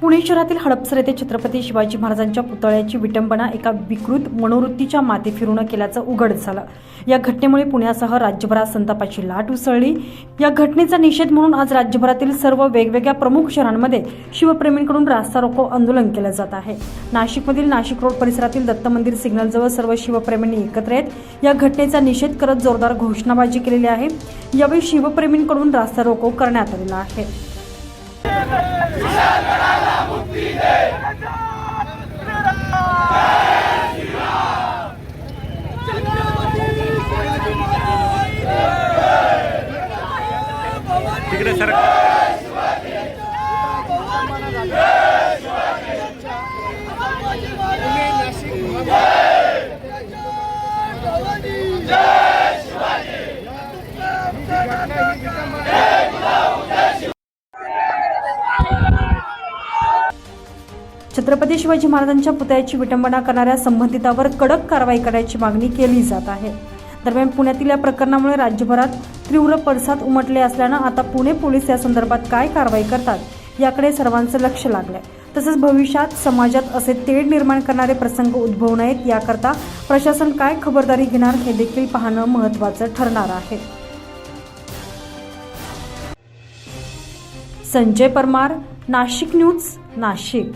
पुणे शहरातील हडपसर येथे छत्रपती शिवाजी महाराजांच्या पुतळ्याची विटंबना एका विकृत मनोवृत्तीच्या माते फिरून केल्याचं उघड झालं. या घटनेमुळे पुण्यासह राज्यभरात संतापाची लाट उसळली. या घटनेचा निषेध म्हणून आज राज्यभरातील सर्व वेगवेगळ्या प्रमुख शहरांमध्ये शिवप्रेमींकडून रास्ता रोको आंदोलन केलं जात आहे. नाशिकमधील नाशिक रोड परिसरातील दत्त मंदिर सिग्नलजवळ सर्व शिवप्रेमींनी एकत्र येत या घटनेचा निषेध करत जोरदार घोषणाबाजी केलेली आहे. यावेळी शिवप्रेमींकडून रास्ता रोको करण्यात आलेला आहे. तिकडे सर छत्रपती शिवाजी महाराजांच्या पुतळ्याची विटंबना करणाऱ्या संबंधितावर कडक कारवाई करण्याची मागणी केली जात आहे. दरम्यान पुण्यातील या प्रकरणामुळे राज्यभरात तीव्र पडसाद उमटले असल्यानं आता पुणे पोलीस या संदर्भात काय कारवाई करतात याकडे सर्वांचं लक्ष लागलंय. तसंच भविष्यात समाजात असे तेढ निर्माण करणारे प्रसंग उद्भवू नयेत याकरता प्रशासन काय खबरदारी घेणार हे देखील पाहणं महत्त्वाचं ठरणार आहे. संजय परमार नाशिक न्यूज नाशिक.